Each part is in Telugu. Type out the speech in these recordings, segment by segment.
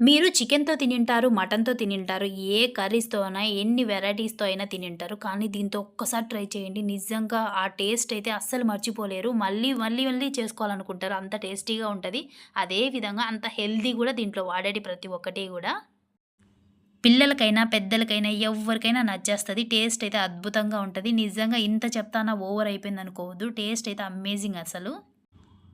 మీరు చికెన్‌తో తినింటారు, మటన్‌తో తినింటారు, ఏ కర్రీస్‌తో అయినా, ఎన్ని వెరైటీస్‌తో అయినా తినింటారు. కానీ దీంతో ఒక్కసారి ట్రై చేయండి. నిజంగా ఆ టేస్ట్ అయితే అస్సలు మర్చిపోలేరు. మళ్ళీ, మళ్ళీ, మళ్ళీ చేసుకోవాలనుకుంటారు. అంత టేస్టీగా ఉంటుంది అదే విధంగా అంత హెల్దీ కూడా దీంట్లో వాడేటి ప్రతి ఒక్కటి కూడా పిల్లలకైనా, పెద్దలకైనా ఎవ్వరికైనా నచ్చేస్తుంది టేస్ట్ అయితే అద్భుతంగా ఉంటుంది నిజంగా ఇంత చెప్తానా ఓవర్ అయిపోయిందనుకోవద్దు. టేస్ట్ అయితే అమేజింగ్ అసలు.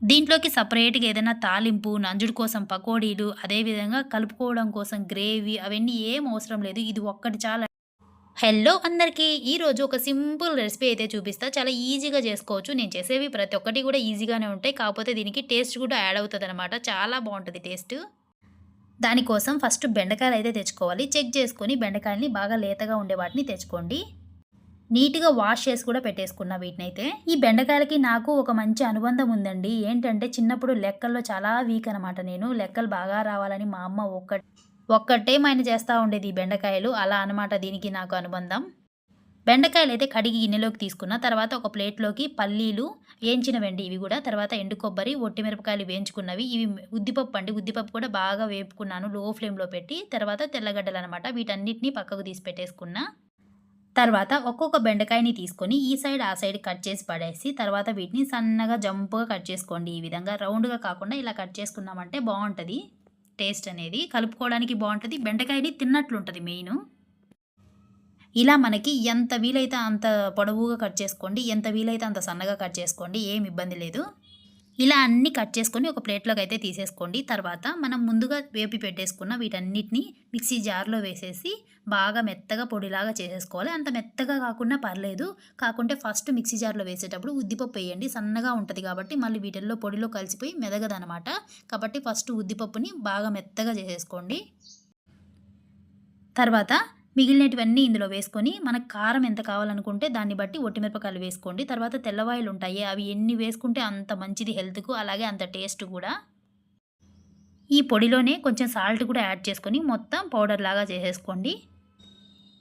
దీంట్లోకి సపరేట్గా ఏదైనా తాలింపు, నంజుడు కోసం పకోడీలు, అదేవిధంగా కలుపుకోవడం కోసం గ్రేవీ అవన్నీ ఏం అవసరం లేదు. ఇది ఒక్కటి చాలా హలో అందరికీ! ఈరోజు ఒక సింపుల్ రెసిపీ అయితే చూపిస్తా. చాలా ఈజీగా చేసుకోవచ్చు. నేను చేసేవి ప్రతి ఒక్కటి కూడా ఈజీగానే ఉంటాయి. కాకపోతే దీనికి టేస్ట్ కూడా యాడ్ అవుతుంది అనమాట చాలా బాగుంటుంది టేస్ట్. దానికోసం ఫస్ట్ బెండకాయలు అయితే తెచ్చుకోవాలి. చెక్ చేసుకొని బెండకాయలని బాగా లేతగా ఉండే వాటిని తెచ్చుకోండి. నీట్‌గా వాష్ చేసి కూడా పెట్టేసుకున్నా వీటినైతే. ఈ బెండకాయలకి నాకు ఒక మంచి అనుబంధం ఉందండి. ఏంటంటే చిన్నప్పుడు లెక్కల్లో చాలా వీక్ అనమాట నేను. లెక్కలు బాగా రావాలని మా అమ్మ ఒక్క ఒక్కటే మైన చేస్తా ఉండేది ఈ బెండకాయలు. అలా అనమాట దీనికి నాకు అనుబంధం. బెండకాయలైతే కడిగి గిన్నెలోకి తీసుకున్న తర్వాత ఒక ప్లేట్‌లోకి పల్లీలు ఏంచినవండి ఇవి కూడా తర్వాత ఎండు కొబ్బరి, ఒట్టి మిరపకాయలు వేయించుకున్నవి. ఇవి ఉద్దిపప్పు అండి. ఉద్దిపప్పు కూడా బాగా వేపుకున్నాను లో ఫ్లేమ్‌లో పెట్టి. తర్వాత తెల్లగడ్డలు అనమాట వీటన్నిటిని పక్కకు తీసి పెట్టేసుకున్నా. తర్వాత ఒక్కొక్క బెండకాయని తీసుకొని ఈ సైడ్, ఆ సైడ్ కట్ చేసి పడేసి తర్వాత వీటిని సన్నగా జంపుగా కట్ చేసుకోండి. ఈ విధంగా రౌండ్‌గా కాకుండా ఇలా కట్ చేసుకున్నామంటే బాగుంటుంది టేస్ట్ అనేది. కలుపుకోవడానికి బాగుంటుంది బెండకాయని తిన్నట్లుంటుంది మెయిన్ ఇలా మనకి ఎంత వీలైతే అంత పొడవుగా కట్ చేసుకోండి. ఎంత వీలైతే అంత సన్నగా కట్ చేసుకోండి. ఏమి ఇబ్బంది లేదు. ఇలా అన్నీ కట్ చేసుకొని ఒక ప్లేట్లోకి అయితే తీసేసుకోండి. తర్వాత మనం ముందుగా వేపి పెట్టేసుకున్న వీటన్నిటిని మిక్సీ జార్‌లో వేసేసి బాగా మెత్తగా పొడిలాగా చేసేసుకోవాలి. అంత మెత్తగా కాకుండా పర్లేదు. కాకుంటే ఫస్ట్ మిక్సీ జార్‌లో వేసేటప్పుడు ఉద్దిపప్పు వేయండి సన్నగా ఉంటుంది కాబట్టి మళ్ళీ వీటిల్లో పొడిలో కలిసిపోయి మెదగదనమాట. కాబట్టి ఫస్ట్ ఉద్దిపప్పుని బాగా మెత్తగా చేసేసుకోండి. తర్వాత మిగిలినటివన్నీ ఇందులో వేసుకొని మనకు కారం ఎంత కావాలనుకుంటే దాన్ని బట్టి ఒట్టిమిరపకాయలు వేసుకోండి. తర్వాత తెల్లవాయలు ఉంటాయి. అవి ఎన్ని వేసుకుంటే అంత మంచిది హెల్త్‌కు. అలాగే అంత టేస్ట్ కూడా. ఈ పొడిలోనే కొంచెం సాల్ట్ కూడా యాడ్ చేసుకొని మొత్తం పౌడర్ లాగా చేసేసుకోండి.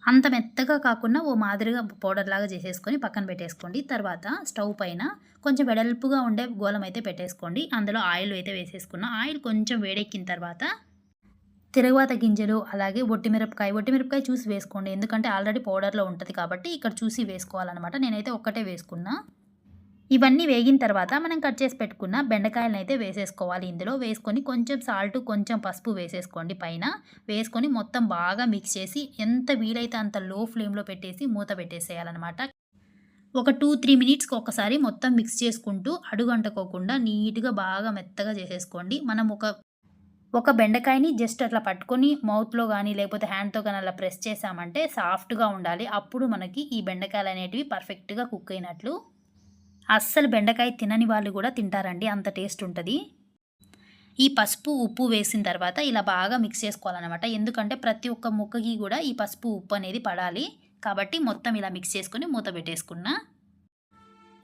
అంత మెత్తగా కాకుండా ఓ మాదిరిగా పౌడర్ లాగా చేసేసుకొని పక్కన పెట్టేసుకోండి. తర్వాత స్టవ్ పైన కొంచెం వెడల్పుగా ఉండే గోలం అయితే పెట్టేసుకోండి. అందులో ఆయిల్ అయితే వేసేసుకున్న ఆయిల్ కొంచెం వేడెక్కిన తర్వాత తిరగవాత గింజలు అలాగే ఒట్టిమిరపకాయ మిరపకాయ, చూసి వేసుకోండి. ఎందుకంటే ఆల్రెడీ పౌడర్‌లో ఉంటుంది కాబట్టి ఇక్కడ చూసి వేసుకోవాలనమాట. నేనైతే ఒక్కటే వేసుకున్నా. ఇవన్నీ వేగిన తర్వాత మనం కట్ చేసి పెట్టుకున్న బెండకాయలనైతే వేసేసుకోవాలి ఇందులో. వేసుకొని కొంచెం సాల్ట్, కొంచెం పసుపు వేసేసుకోండి పైన. వేసుకొని మొత్తం బాగా మిక్స్ చేసి ఎంత వీలైతే అంత లో ఫ్లేమ్‌లో పెట్టేసి మూత పెట్టేసేయాలన్నమాట ఒక 2, 3 మినిట్స్‌కి ఒకసారి మొత్తం మిక్స్ చేసుకుంటూ అడుగంటకోకుండా నీట్‌గా బాగా మెత్తగా చేసేసుకోండి. మనం ఒక ఒక బెండకాయని జస్ట్ అట్లా పట్టుకొని మౌత్‌లో కానీ లేకపోతే హ్యాండ్‌తో కానీ అలా ప్రెస్ చేసామంటే సాఫ్ట్‌గా ఉండాలి. అప్పుడు మనకి ఈ బెండకాయలు అనేటివి పర్ఫెక్ట్‌గా కుక్ అయినట్లు. అస్సలు బెండకాయ తినని వాళ్ళు కూడా తింటారండి. అంత టేస్ట్ ఉంటుంది ఈ పసుపు, ఉప్పు వేసిన తర్వాత ఇలా బాగా మిక్స్ చేసుకోవాలన్నమాట ఎందుకంటే ప్రతి ఒక్క ముక్కకి కూడా ఈ పసుపు, ఉప్పు అనేది పడాలి. కాబట్టి మొత్తం ఇలా మిక్స్ చేసుకొని మూత పెట్టేసుకున్నా.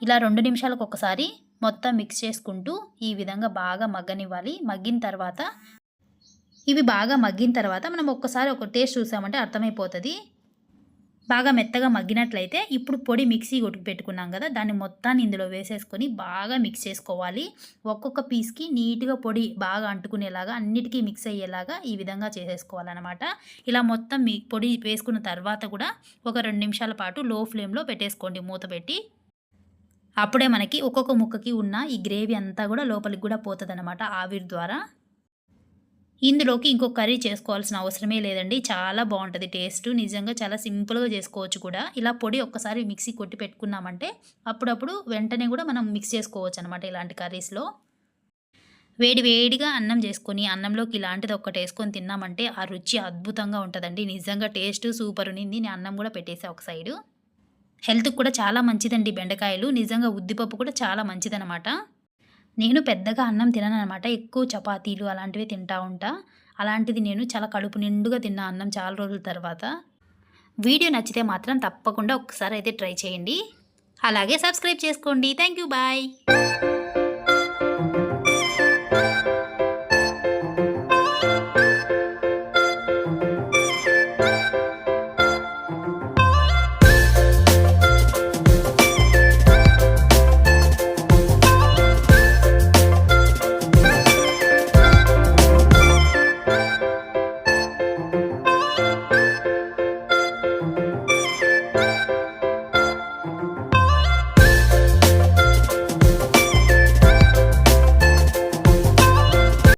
ఇలా రెండు నిమిషాలకు ఒకసారి మొత్తం మిక్స్ చేసుకుంటూ ఈ విధంగా బాగా మగ్గనివ్వాలి. మగ్గిన తర్వాత ఇవి బాగా మగ్గిన తర్వాత మనం ఒక్కసారి ఒక టేస్ట్ చూసామంటే అర్థమైపోతుంది బాగా మెత్తగా మగ్గినట్లయితే ఇప్పుడు పొడి మిక్సీ కొట్టి పెట్టుకున్నాం కదా! దాన్ని మొత్తాన్ని ఇందులో వేసేసుకొని బాగా మిక్స్ చేసుకోవాలి. ఒక్కొక్క పీస్‌కి నీట్‌గా పొడి బాగా అంటుకునేలాగా అన్నిటికీ మిక్స్ అయ్యేలాగా ఈ విధంగా చేసేసుకోవాలన్నమాట ఇలా మొత్తం మీ పొడి వేసుకున్న తర్వాత కూడా ఒక రెండు నిమిషాల పాటు లో ఫ్లేమ్‌లో పెట్టేసుకోండి మూత పెట్టి. అప్పుడే మనకి ఒక్కొక్క ముక్కకి ఉన్న ఈ గ్రేవీ అంతా కూడా లోపలికి కూడా పోతదనమాట ఆవిరి ద్వారా. ఇందులోకి ఇంకో కర్రీ చేసుకోవాల్సిన అవసరమే లేదండి. చాలా బాగుంటుంది టేస్ట్. నిజంగా చాలా సింపుల్‌గా చేసుకోవచ్చు కూడా. ఇలా పొడి ఒక్కసారి మిక్సీ కొట్టి పెట్టుకున్నామంటే అప్పుడప్పుడు వెంటనే కూడా మనం మిక్స్ చేసుకోవచ్చు అనమాట ఇలాంటి కర్రీస్‌లో. వేడి వేడిగా అన్నం చేసుకొని అన్నంలోకి ఇలాంటిది ఒక్కటేసుకొని తిన్నామంటే ఆ రుచి అద్భుతంగా ఉంటుందండి నిజంగా టేస్ట్ సూపర్ ఉన్నింది. నేను అన్నం కూడా పెట్టేసా ఒక సైడు. హెల్త్‌కి కూడా చాలా మంచిదండి బెండకాయలు. నిజంగా ఉద్దిపప్పు కూడా చాలా మంచిదనమాట. నేను పెద్దగా అన్నం తినననమాట. ఎక్కువ చపాతీలు అలాంటివి తింటా ఉంటా. అలాంటిది నేను చాలా కడుపు నిండుగా తిన్నా అన్నం చాలా రోజుల తర్వాత. వీడియో నచ్చితే మాత్రం తప్పకుండా ఒక్కసారి అయితే ట్రై చేయండి. అలాగే సబ్స్క్రైబ్ చేసుకోండి. Thank you. బాయ్.